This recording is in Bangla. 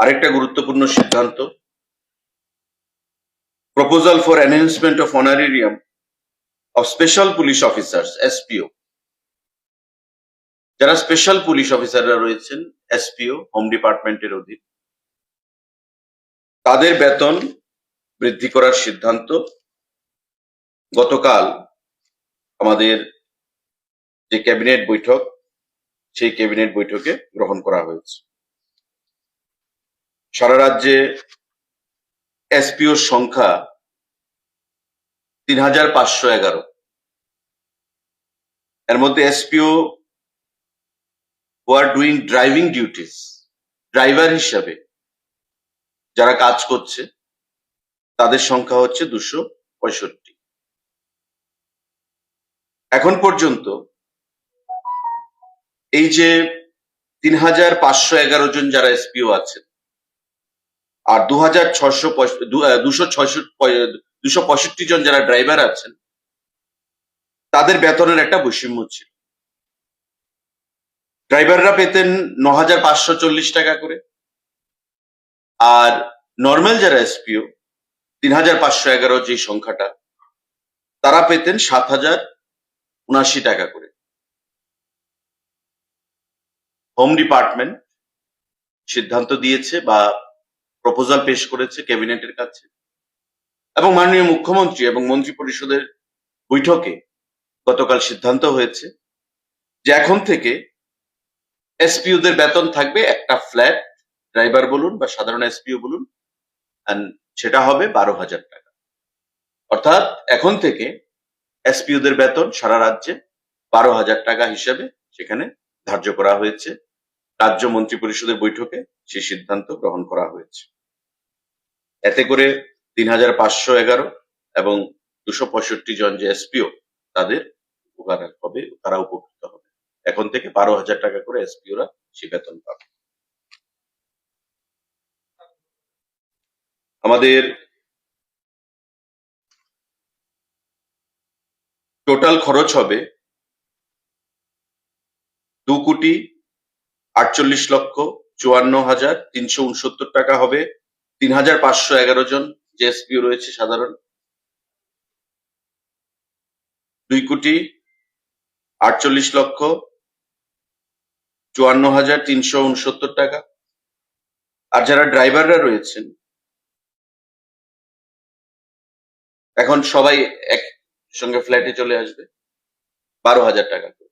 আরেকটা গুরুত্বপূর্ণ সিদ্ধান্ত। Proposal for enhancement of honorarium of special police officers SPO যারা স্পেশাল পুলিশ অফিসাররা রয়েছেন এসপিও হোম ডিপার্টমেন্টের অধীন, তাদের বেতন বৃদ্ধি করার সিদ্ধান্ত। গতকাল আমাদের যে ক্যাবিনেট বৈঠক, সেই ক্যাবিনেট বৈঠকে গ্রহণ করা হয়েছে। সারা রাজ্যে এসপিওর সংখ্যা তিন হাজার পাঁচশো এগারো। এর মধ্যে SPO are doing driving duties driver হিসাবে যারা কাজ করছে, তাদের সংখ্যা হচ্ছে দুশো পঁয়ষট্টি। এখন পর্যন্ত এই যে তিন হাজার পাঁচশো এগারো জন যারা এসপিও আছেন আর দু হাজার ছশো দুশো দুশো পঁয়ষট্টি জন যারা ড্রাইভার আছেন, তাদের বেতনের একটা বৈষম্য ছিল। ড্রাইভাররা পেতেন ন পাঁচশো চল্লিশ টাকা করে, আর নর্মাল যারা এসপিও তিন হাজার পাঁচশো এগারো যে সংখ্যাটা, তারা পেতেন সাত হাজার উনাশি টাকা করে। হোম ডিপার্টমেন্ট সিদ্ধান্ত দিয়েছে বা প্রপোজাল পেশ করেছে ক্যাবিনেটের কাছে। এবং মাননীয় মুখ্যমন্ত্রী এবং মন্ত্রী পরিষদের বৈঠকে গতকাল সিদ্ধান্ত হয়েছে যে এখন থেকে এসপিওদের বেতন থাকবে একটা ফ্ল্যাট, ড্রাইভার বলুন বা সাধারণ এসপিও বলুন সেটা হবে বারো হাজার টাকা। অর্থাৎ এখন থেকে এসপিওদের বেতন সারা রাজ্যে বারো হাজার টাকা হিসেবে সেখানে ধার্য করা হয়েছে। রাজ্য মন্ত্রী পরিষদের বৈঠকে সেই সিদ্ধান্ত গ্রহণ করা হয়েছে। এতে করে তিন হাজার পাঁচশো এগারো এবং দুশো পঁয়ষট্টি জন যে এসপিও, তাদের উপকার হবে, তারা উপকৃত হবে। এখন থেকে বারো হাজার টাকা করে এসপিওরা সে বেতন পাবে। আমাদের টোটাল খরচ হবে দু কোটি আটচল্লিশ লক্ষ চুয়ান্ন হাজার তিনশো উনসত্তর টাকা হবে। তিন হাজার পাঁচশো এগারো জন যে এসপিও রয়েছে সাধারণ। দুই কোটি আটচল্লিশ লক্ষ চুয়ান্ন হাজার তিনশো উনসত্তর টাকা। আর যারা ড্রাইভাররা রয়েছেন, এখন সবাই এক সঙ্গে ফ্ল্যাটে চলে আসবে। বারো হাজার টাকা করে।